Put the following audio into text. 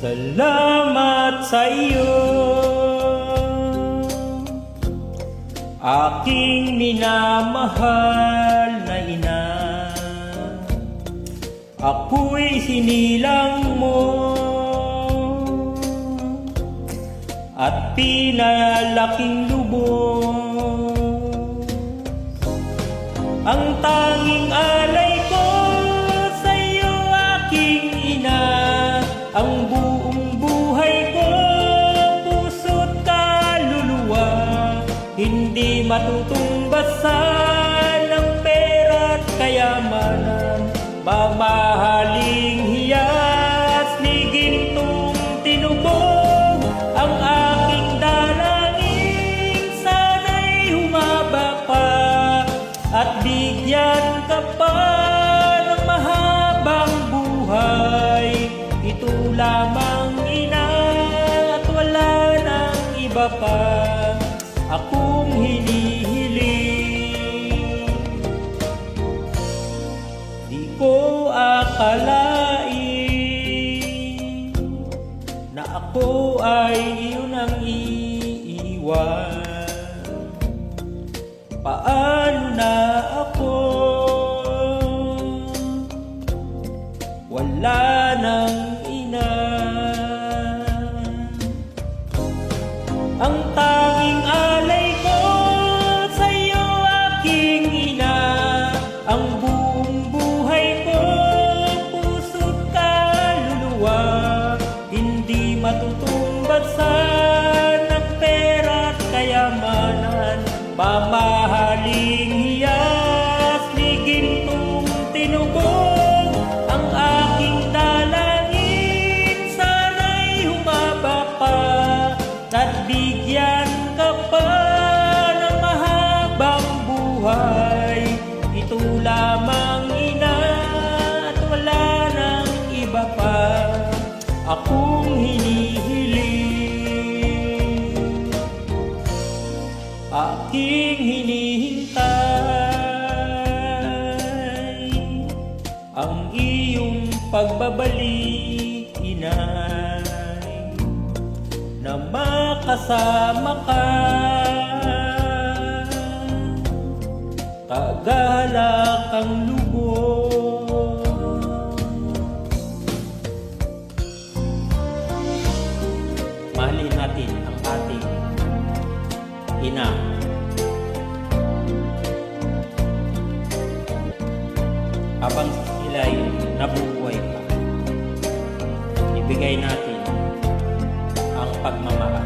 Salamat sa iyo. Aking minamahal na ina Ako'y sinilang mo. At pinalaking lubos Ang tanging alay Hindi matutumbasan ng pera't kayamanan. Mamahaling hiyas ni gintong tinubog Ang aking dalangin. Sana'y humaba pa At bigyan ka pa ng mahabang buhay. Ito lamang ina at wala nang iba pa akalain Na ako ay iyong ang iiwan. Paano na ako Mamahaling hiyas ni gintong tinubog Ang aking dalangin. Sana'y humaba pa At ka pa ng mahabang buhay. Ito lamang ina at wala nang iba pa. Akong hinihiling ang iyong pagbabalik inay na makasama ka. Kagalak ang lubos. Mahalin natin ang ating ina. Habang sila'y nabubuhay pa. Ibigay natin ang pagmamahal.